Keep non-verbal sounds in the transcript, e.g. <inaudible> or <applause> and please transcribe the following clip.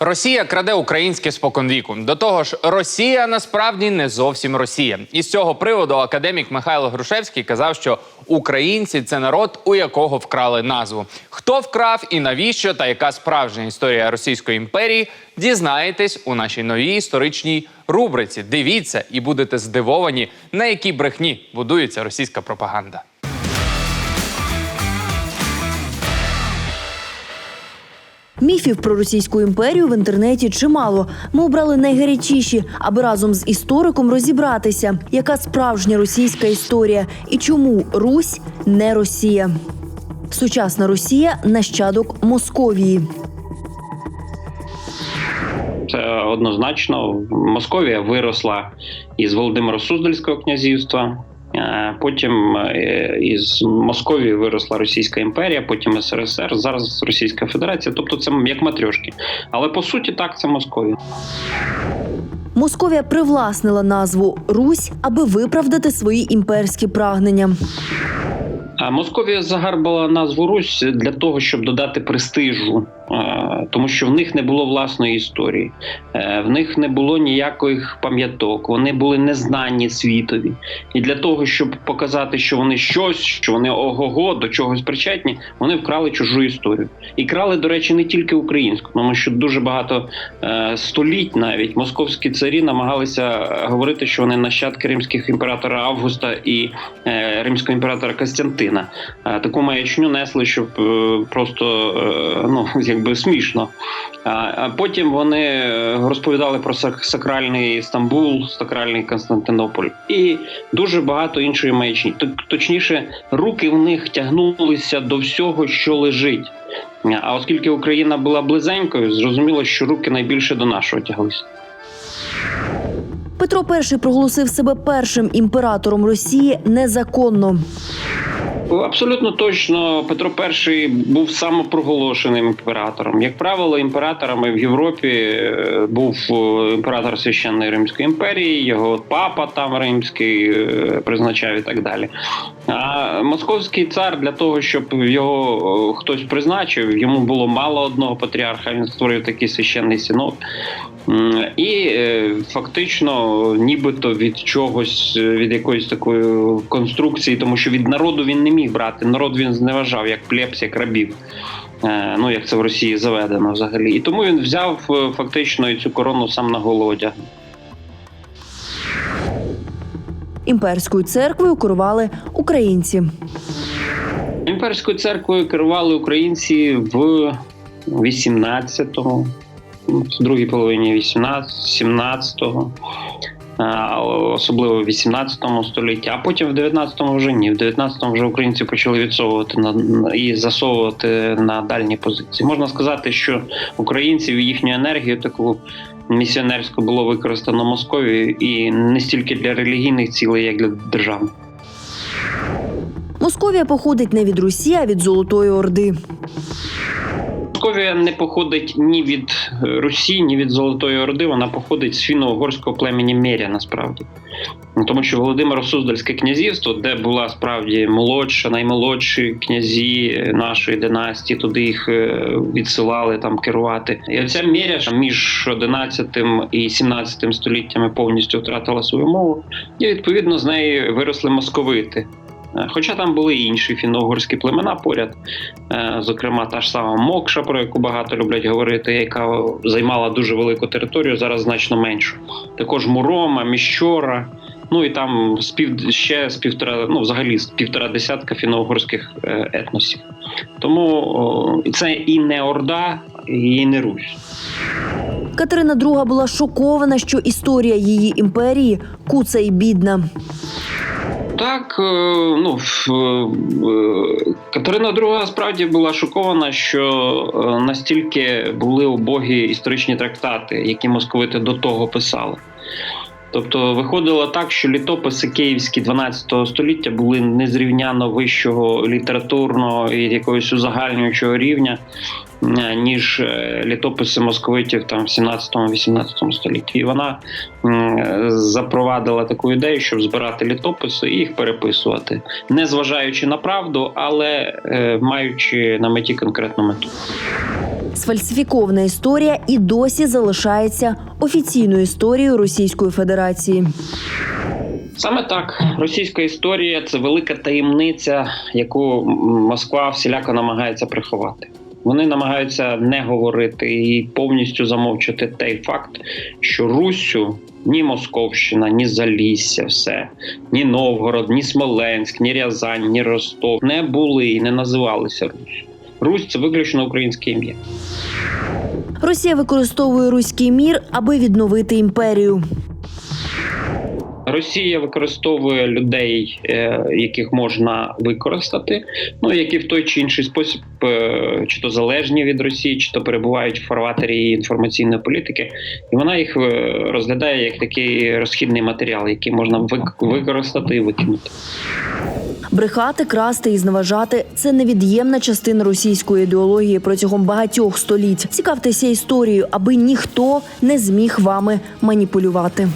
Росія краде українське споконвіку. До того ж, Росія насправді не зовсім Росія. І з цього приводу академік Михайло Грушевський казав, що українці це народ, у якого вкрали назву. Хто вкрав і навіщо, та яка справжня історія Російської імперії, дізнаєтесь у нашій новій історичній рубриці. Дивіться і будете здивовані, на якій брехні будується російська пропаганда. Міфів про Російську імперію в інтернеті чимало. Ми обрали найгарячіші, аби разом з істориком розібратися, яка справжня російська історія і чому Русь не Росія. Сучасна Росія нащадок Московії. Це однозначно. Московія виросла із Володимира Суздальського князівства. Е, Потім е, із Московії виросла Російська імперія, потім СРСР, зараз Російська Федерація. Тобто це як матрьошки. Але по суті так це Московія. Московія привласнила назву Русь, аби виправдати свої імперські прагнення. Московія загарбала назву Русь для того, щоб додати престижу, тому що в них не було власної історії, Е, в них не було ніяких пам'яток, вони були незнані світові. І для того, щоб показати, що вони щось, що вони ого-го до чогось причетні, вони вкрали чужу історію. І крали, до речі, не тільки українську, тому що дуже багато е, століть навіть московські царі намагалися говорити, що вони нащадки римських імператора Августа і е, римського імператора Костянтина. Таку маячню несли, щоб просто ну <laughs> якби смішно. А, потім вони е, розповідали про сак- сакральний Стамбул, сакральний Константинополь і дуже багато іншої маячні. Точніше, руки в них тягнулися до всього, що лежить. А оскільки Україна була близенькою, зрозуміло, що руки найбільше до нашого тяглися. Петро І проголосив себе першим імператором Росії незаконно. Абсолютно точно Петро І був самопроголошеним імператором. Як правило, імператорами в Європі е, був е, імператор священної Римської імперії, його папа там римський е, призначав і так далі. А московський цар для того, щоб його хтось призначив, йому було мало одного патріарха. Він створив такий священний синод. І е, фактично, нібито від чогось, е, від якоїсь такої конструкції, тому що від народу він не міг брати. Народ він зневажав як плебс, як рабів. Е, Ну, як це в Росії заведено взагалі. І тому він взяв фактично і цю корону сам на голову одягнув. Імперською церквою керували українці. Імперською церквою керували українці в 18-му, в другій половині 18 17-го, особливо в 18 столітті, а потім в 19-му вже ні. В 19-му вже українці почали відсовувати на і засовувати на дальні позиції. Можна сказати, що українців і їхню енергію таку місіонерську було використано Московією і не стільки для релігійних цілей, як для державних. Московія походить не від Русі, а від Золотої Орди. Московія не походить ні від Русі, ні від Золотої Орди. Вона походить з фінно-угорського племені Меря, насправді. Тому що Володимиро Суздальське князівство, де була справді молодша, наймолодші князі нашої династії, туди їх е, відсилали там керувати. І оця Меря між 11 і 17 століттями повністю втратила свою мову, і відповідно з неї виросли московити. Е, Хоча там були і інші фінно-угорські племена поряд, Е, зокрема та ж сама Мокша, про яку багато люблять говорити, яка займала дуже велику територію, зараз значно меншу. Також Мурома, Міщора. Ну і там з пів ще з півтора, ну взагалі з півтора десятка фінно-угорських е, етносів. Тому це і не Орда, і не Русь. Катерина II була шокована, що історія її імперії куца і бідна. Так, е, ну е, Катерина II справді була шокована, що е, настільки були убогі історичні трактати, які московити до того писали. Тобто виходило так, що літописи київські 12 століття були незрівняно вищого літературного і якогось узагальнюючого рівня, е, ніж е, літописи московитів там в 17-18 столітті. І вона запровадила таку ідею, щоб збирати літописи і їх переписувати, не зважаючи на правду, але е, маючи на меті конкретну мету. Сфальсифікована історія і досі залишається офіційною історією Російської Федерації. Саме так, російська історія це велика таємниця, яку Москва всіляко намагається приховати. Вони намагаються не говорити і повністю замовчати той факт, що Руссю ні Московщина, ні Залісся, все, ні Новгород, ні Смоленськ, ні Рязань, ні Ростов не були і не називалися Русь. Русь це виключно українське ім'я. Росія використовує руський мір, аби відновити імперію. Росія використовує людей, е, яких можна використати, ну які в той чи інший спосіб, е, чи то залежні від Росії, чи то перебувають в фарватері її інформаційної політики, і вона їх е, розглядає як такий розхідний матеріал, який можна вик- використати і викинути. Брехати, красти і зневажати це невід'ємна частина російської ідеології протягом багатьох століть. Цікавтеся історією, аби ніхто не зміг вами маніпулювати.